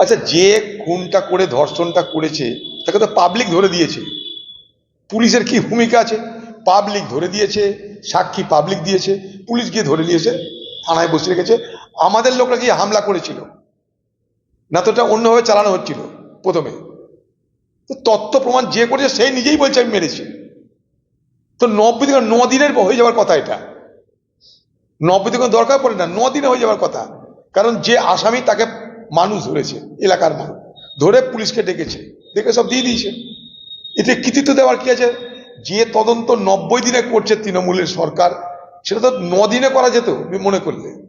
আচ্ছা যে খুনটা করে, ধর্ষণটা করেছে, তাকে তো পাবলিক ধরে দিয়েছে। পুলিশের কি ভূমিকা আছে? পাবলিক ধরে দিয়েছে, সাক্ষী পাবলিক দিয়েছে, পুলিশ গিয়ে ধরে নিয়েছে, থানায় বসে রেখেছে। আমাদের লোকরা গিয়ে হামলা করেছিল। না তো এটা অন্যভাবে চালানো হচ্ছিল, প্রথমে। তত্ত্ব প্রমাণ যে করেছে সেই নিজেই বলছে, আমি মেরেছি। তো নব্বই দিন ন দিনের হয়ে যাওয়ার কথা এটা। নব্বই দিন দরকার পড়ে না, ন দিনে হয়ে যাওয়ার কথা। কারণ যে আসামি তাকে মানুষ ধরেছে, এলাকার মানুষ। ধরে পুলিশকে ডেকেছে, ডেকে সব দিয়ে দিয়েছে। এতে কৃতিত্ব দেওয়ার কি আছে? যে তদন্ত নব্বই দিনে করছে তৃণমূলের সরকার, সেটা তো ন দিনে করা যেত মনে করলে।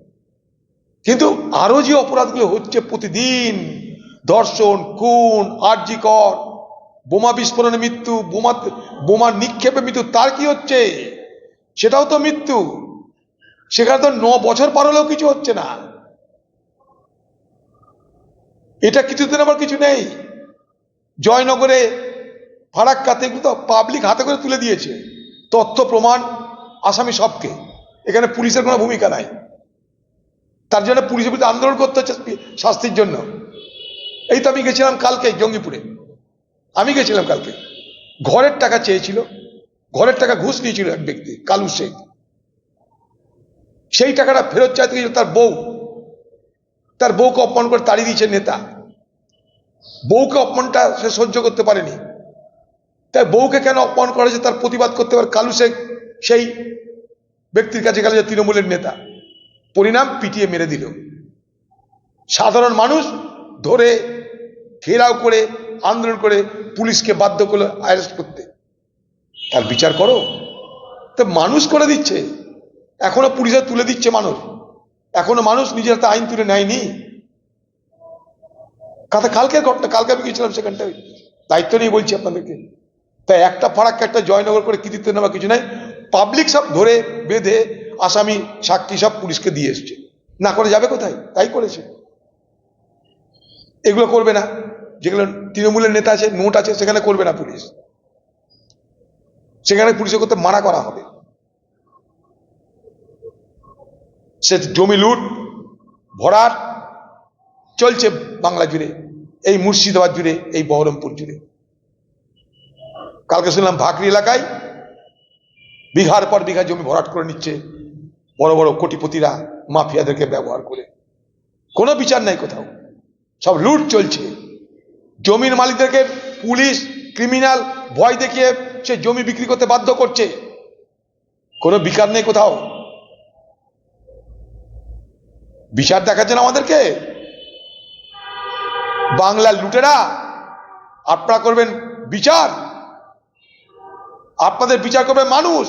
কিন্তু আরও যে অপরাধগুলো হচ্ছে প্রতিদিন, ধর্ষণ, খুন আর্জিকর বোমা বিস্ফোরণে মৃত্যু, বোমা বোমা নিক্ষেপে মৃত্যু, তার কি হচ্ছে? সেটাও তো মৃত্যু। সেখানে তো ন বছর পার হলেও কিছু হচ্ছে না। এটা কিছুদিন আবার কিছু নেই। জয়নগরে ফারাক্কাতে এগুলো তো পাবলিক হাতে করে তুলে দিয়েছে। তথ্য, প্রমাণ, আসামি সবকে। এখানে পুলিশের কোনো ভূমিকা নাই। তার জন্য পুলিশের বিরুদ্ধে আন্দোলন করতে হচ্ছে শাস্তির জন্য। এই তো আমি গেছিলাম কালকে জঙ্গিপুরে। আমি গেছিলাম কালকে। ঘরের টাকা চেয়েছিল। ঘরের টাকা ঘুষ নিয়েছিল এক ব্যক্তি, কালু শেখ। সেই টাকাটা ফেরত চাইতে গেছিল তার বউ, তার বউকে অপমান করে তাড়িয়ে দিয়েছে নেতা। বউকে অপমানটা সে সহ্য করতে পারেনি। তাই বউকে কেন অপমান করা হয়েছে তার প্রতিবাদ করতে পারে কালু শেখ, সেই ব্যক্তির কাছে গেল যে তৃণমূলের নেতা। পরিণাম পিটিয়ে মেরে দিল। সাধারণ মানুষ ধরে ঘেরাও করে, আন্দোলন করে পুলিশকে বাধ্য করল অ্যারেস্ট করতে। তার বিচার করো। তো মানুষ করে দিচ্ছে। এখনও পুলিশে তুলে দিচ্ছে মানুষ। এখনও মানুষ নিজের হাতে আইন তুলে নেয়নি। কাথা কালকের ঘটনা, কালকে আমি গেছিলাম সেখানটায়। দায়িত্ব নিয়ে বলছি আপনাদেরকে। তাই একটা ফারাক্কা, একটা জয়নগর করে কৃতিত্ব নেওয়া কিছু নাই। পাবলিক সব ধরে বেঁধে আসামি, সাক্ষী সব পুলিশকে দিয়ে এসছে। না করে যাবে কোথায়? তাই করেছে। এগুলো করবে না। যেগুলো তৃণমূলের নেতা আছে, নোট আছে, সেখানে করবে না পুলিশ। সেখানে পুলিশের করতে মানা করা হবে। সে জমি লুট, ভরাট চলছে বাংলা জুড়ে, এই মুর্শিদাবাদ জুড়ে, এই বহরমপুর জুড়ে। কালকে শুনলাম ভাকরি এলাকায় বিঘার পর বিঘা জমি ভরাট করে নিচ্ছে বড় বড় কোটিপতিরা মাফিয়াদেরকে ব্যবহার করে। কোনো বিচার নাই কোথাও। সব লুট চলছে। জমির মালিকদেরকে পুলিশ, ক্রিমিনাল ভয় দেখিয়ে সে জমি বিক্রি করতে বাধ্য করছে। কোনো বিকার নেই কোথাও। বিচার দেখাচ্ছেন আমাদেরকে? বাংলার লুটেরা আপনারা করবেন বিচার। আপনাদের বিচার করবে মানুষ।